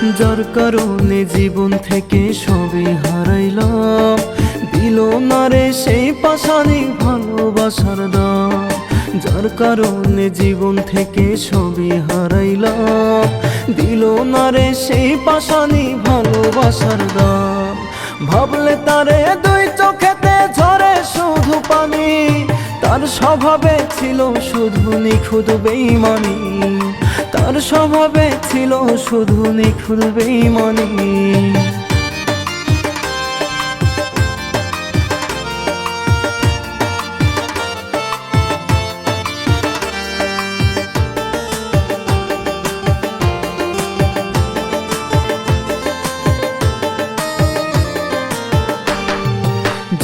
যার কারণে জীবন থেকে সবই হারাইলাম। দিল না সেই পাশানি ভালোবাসার দাম। যার কারণে জীবন থেকে সবই হারাইলাম। দিল না রে সেই পাশানি ভালোবাসার দাম। ভাবলে তারে দুই চোখেতে ঝরে শুধু পানি। তার স্বভাবে ছিল শুধু নিখুঁত বেইমানি তার স্বভাবে ছিল শুধু নিখুঁত বেইমানি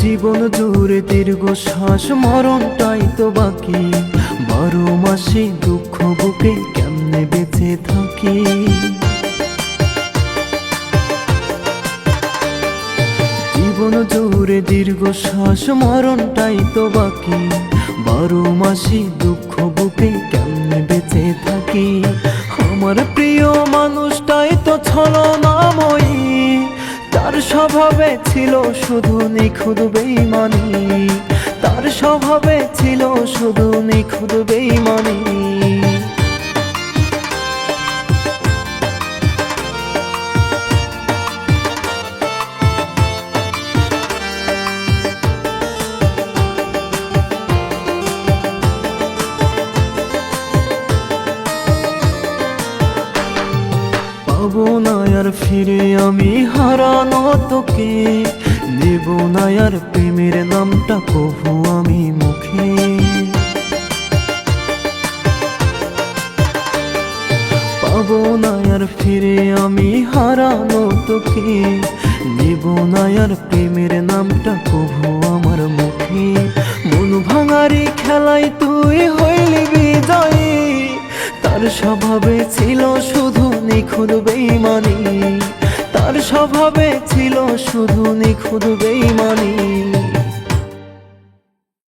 জীবন জুড়ে দীর্ঘ শ্বাস মরণটাই তো বাকি। বারো মাসে দুঃখ বুকে কেমনে বেঁচে থাকি? জীবন জুড়ে দীর্ঘ শ্বাস মরণটাই তো বাকি। বারো মাসে দুঃখ বুকে কেমনে বেঁচে থাকি? আমার প্রিয় মানুষটাই তো ছলনাময়ী। তার স্বভাবে ছিল শুধু নিখুঁত বেইমানি। তার স্বভাবে ছিল শুধু নিখুঁত বেইমানি। পাবো না আর ফিরে আমি হারানো তোকে। নেব না আর প্রেমের নামটা কভু আমি মুখে। পাবো না আর ফিরে আমি হারানো তোকে। নেব না আর প্রেমের নামটা কভু আমার মুখে। স্বভাবে ছিল শুধু নিখুঁত বেইমানি। তার স্বভাবে ছিল শুধু নিখুঁত বেইমানি।